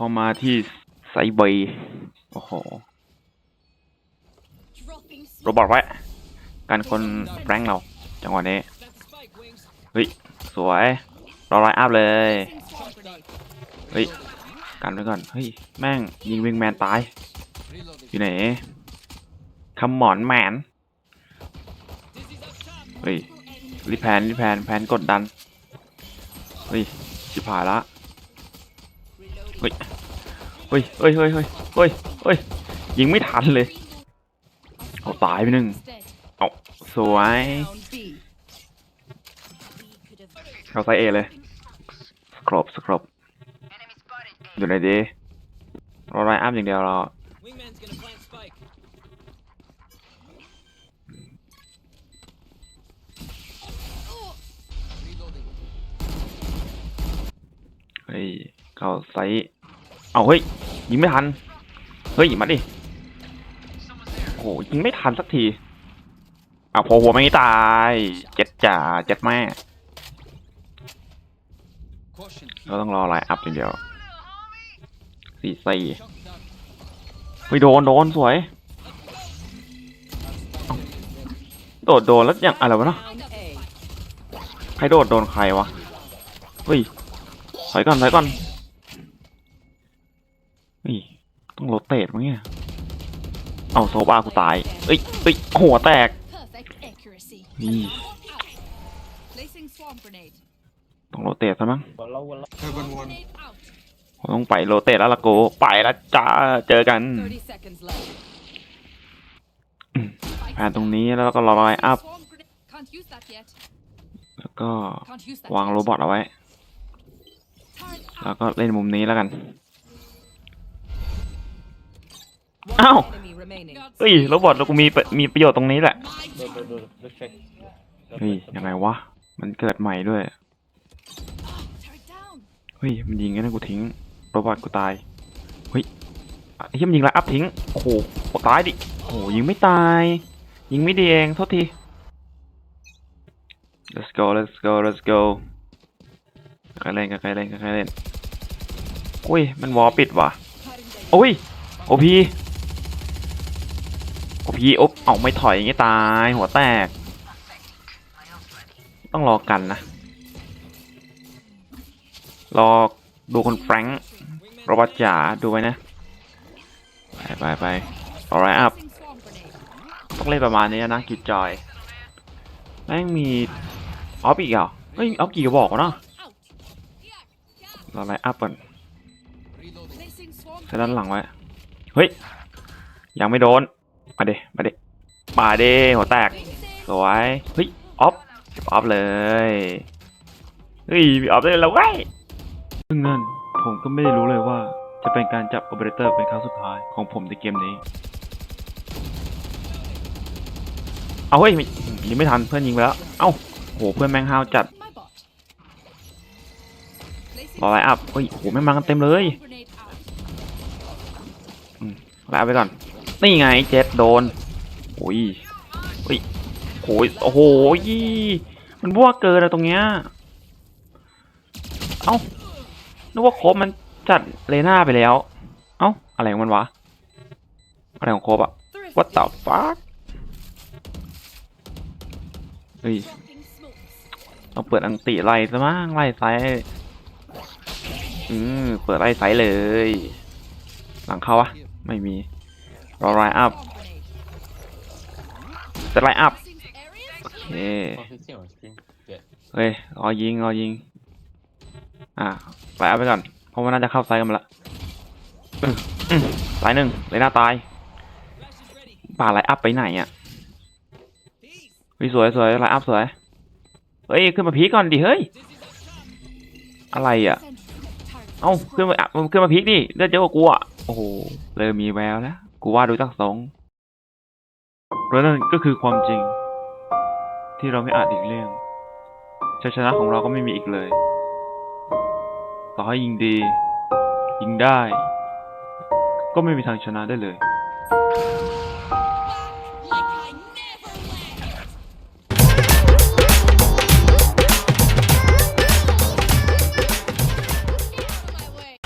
เข้ามาที่ไซเบย์โอ้โหโรบอทไว้กันคนแรงเรา จังหวะนี้ เฮ้ย สวยรอไลน์อัพเลย เฮ้ย กันไว้ก่อน เฮ้ย แม่ง ยิงวิงแมนตาย อยู่ไหนคำหมอนแมน เฮ้ยรีแพนรีแพนแพนกดดัน เฮ้ย ชิบหายละ เฮ้ย เฮ้ย เฮ้ย เฮ้ย เฮ้ย เฮ้ย เฮ้ย ยิงไม่ทันเลย เอาตายไปหนึ่งเอาสวย เข้าไซเอเลย สครอบ สครบอยู่ไหนดีรอไลน์อัพอย่างเดียวเราเฮ้ย เข้าไซต์เอาเฮ้ยยิงไม่ทัน เฮ้ยมาดิโอ้โหยิงไม่ทันสักทีเอาพอหัวไม่ตายเจ็ดจ่าเจ็ดแม่เราต้องรอไลน์อัพอย่างเดียวสี่สี่ Shock dart. เฮ้ยโดนโดนสวยโดดโดนแล้วอยังอะไรวะเนาะใครโดดโดนใครวะเฮ้ยถอยก่อนถอยก่อน ต้องโรเตทมั้งเนี่ย เอาโซบากูตาย เอ้ยเอ้ยหัวแตก Perfect accuracy. นี่ Placing swarm grenade. ต้องโรเตทซะมั้ง Grenade out. ผมต้องไปโรเตทแล้วละโก ไปแล้วจ้า เจอกัน 30 seconds left. แผนตรงนี้แล้วก็รอไลน์อัพ Swarm grenade. Can't use that yet. แล้วก็ Can't use that วาง yet. โรบอทเอาไว้ Turret แล้ว out. ก็เล่นมุมนี้แล้วกัน อ้าว Enemy remaining. เฮ้ยโรบอทเรากูมีประมีประโยชน์ตรงนี้แหละ My ดูดูดูดูเช็คเฮ้ยยังไงวะ มันเกิดใหม่ด้วย turret down. เฮ้ย มันยิงกันนะกูทิ้งโรบอทกูตาย เฮ้ยอะไอ้เหี้ยมันยิงแล้วอัพทิ้ง โอ้โหตายดิ โอ้โหยิงไม่ตาย ยิงไม่ดีเองโทษที let's go let's go let's go ใครเล่นใครเล่นใครเล่น อุ้ย มันวอลปิดว่ะโอ้ย โอพีโอพีโอบเอาไม่ถอยอย่างงี้ตาย หัวแตก ต้องรอกันนะ รอดูคนแฟรงค์โรบอทจ๋าดูไว้นะ ไปไปไปออไรอัพต้องเล่นประมาณนี้นะกิจจอย แม่งมีออฟอีกเหรอเฮ้ยออฟกี่กระบอกวะเนาะรอไลอัพก่อนใช้ด้านหลังไว้ เฮ้ย ยังไม่โดน มาเดมาเดมาเดหัวแตก สวย เฮ้ย ออฟเก็บออฟเลย เฮ้ยมีออฟเลยแล้วไว้ยซึ่งนั่นผมก็ไม่ได้รู้เลยว่า จะเป็นการจับโอเปอเรเตอร์เป็นครั้งสุดท้ายของผมในเกมนี้ เอาเฮ้ยไม่ยิงไม่ทันเพื่อนยิงไปแล้ว เอ้าโหเพื่อนแมงฮาวจัด My bot. Placing รอไลน์อัพเฮ้ยโหแม่งมากันเต็มเลย swarm grenade out. ไลน์อัพไปก่อน นี่ไงเจ็ดโดนโอ้ยเฮ้ยโอ้ยโอ้โหมันบวกเกินอะตรงเนี้ย เอ้า นึกว่าโคบมันจัดเลน่าไปแล้ว เอ้า อะไรของมันวะ อะไรของโคบอะ what the fuck เฮ้ยต้องเปิดอังติไล่ซะมั้งไล่ไซส์อืมเปิดไล่ไซส์เลย หลังเข้าวะไม่มี รอไลน์อัพ Swarm grenade. จะไลน์อัพ Placing area. โอเคคอนฟิเชียลสตรีมเจ็ดเฮ้ยรอยิงรอยิง อะไลน์อัพไปก่อน เพราะว่าน่าจะเข้าไซส์กันมาละอืมอืมไลน์หนึ่งเลยหน้าตาย Flash is ready. ป่าไลน์อัพไปไหนอะ Peace. เฮ้ยสวยสวยไลน์อัพสวย เฮ้ย ขึ้นมาพีคก่อนดิ เฮ้ย Dizzy's up top. อะไรอะ Sentry. Turret. เอ้าขึ้นมาอะขึ้นมาพีคดิเลือดเยอะกว่ากูอะโอ้โหเริ่มมีแววแล้ว กูว่าดูจากทรงแล้วนั่นก็คือความจริง ที่เราไม่อาจอีกเลี่ยงชัยชนะของเราก็ไม่มีอีกเลย ต่อให้ยิงดี ยิงได้ ก็ไม่มีทางชนะได้เลย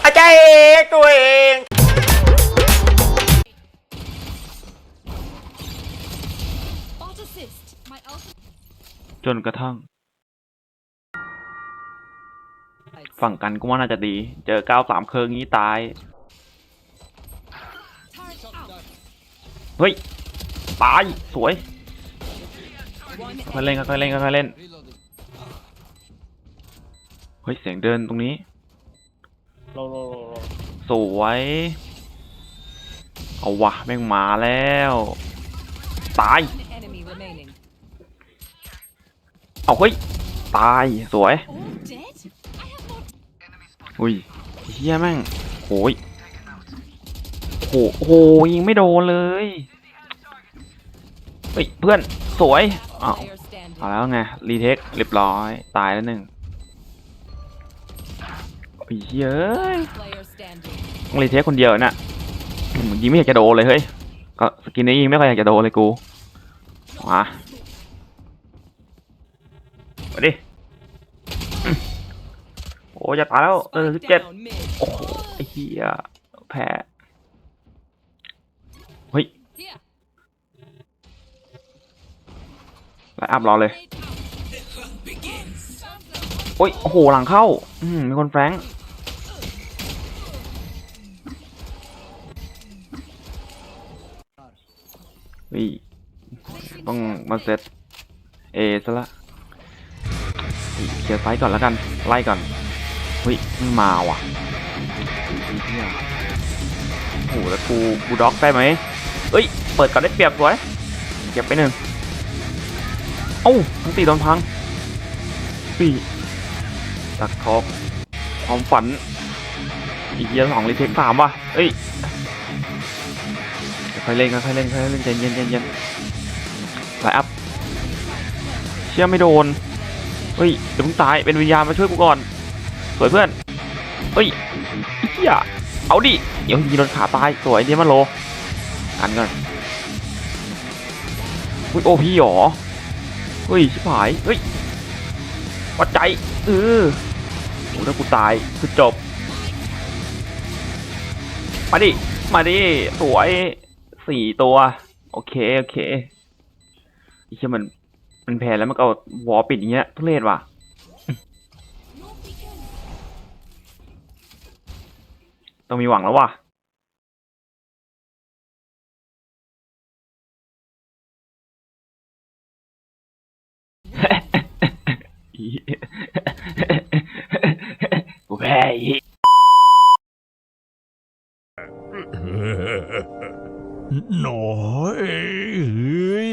อาจตัวเอง จนกระทั่ง ฝั่งกันก็ว่าน่าจะดี เจอก้าวสามเคิงงี้ตาย เฮ้ย ตาย สวยค่อยเล่นค่อยเล่นค่อยเล่น เฮ้ย เสียงเดินตรงนี้สวย เอาวะ แม่งมาแล้ว ตาย เอาเฮ้ย ตายสวย อุ้ยเฮียแม่งโหยโหโหยิงไม่โดนเลยเฮ้ยเพื่อนสวยอ้าวเอาแล้วไงรีเทคเรียบร้อยตายแล้วหนึ่งโอ้ยเย้ย Player standing. ต้องรีเทคคนเดียวน่ะยิงไม่อยากจะโดนเลยเฮ้ยก็สกินนี้ยิงไม่ค่อยอยากจะโดนเลยกูมา มาดิอืมโอ้จะตายแล้วเออสิบ Spike เจ็ด down mid. โอ้โหไอ้เหี้ยแพ้เฮ้ย Here. ไลน์อัพรอเลยโอ้ยโอ้โหหลังเข้า อืมมีคนแฟรงค์เฮ้ยต้องมาเซตเอซะละ เคลียร์ไฟต์ก่อนแล้วกัน ไล่ก่อนเฮ้ยมันมาว่ะโอ้โหแล้วกูกูด็อกได้ไหมเอ้ย เปิดก่อนได้เปรียบสวยเก็บไปหนึ่งเอ้าทั้งตีโดนพังปีตักทอกความฝัน อีกเยียสองรีเทคสามว่ะเอ้ยค่อยเล่นค่อยเล่นค่อยเล่นใจเย็นใจเย็นไลอัพเชื่อไม่โดน เฮ้ยเดี๋ยวมึงตายเป็นวิญญาณมาช่วยกูก่อนสวยเพื่อนเฮ้ยไอ้เหี้ยเอาดิเดี๋ยวยิงโดนขาตายสวยเดียมันโลกันก่อนอุ้ยโอพี่หรอเฮ้ยชิบหายเฮ้ยวัดใจเออโอ้ถ้ากูตายคือจบ มาดิ มาดิ สวยสี่ตัว โอเค โอเคไอ้เชี่ยมัน มันแพ้แล้วมันก็เอาวอลปิดอย่างเงี้ยทุเรศว่ะต้องมีหวังแล้วว่ะกูแพ้อีกหน่อยเฮ้ย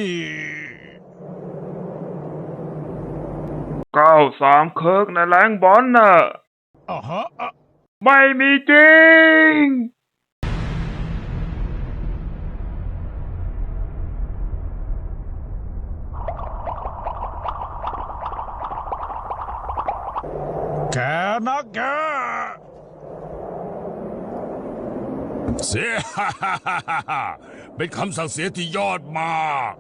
เก้าสามเคิร์กในแรงบอลน่ะอ่าฮะอะไม่มีจริง แกนะแกเสียเป็นคำสั่งเสียที่ยอดมาก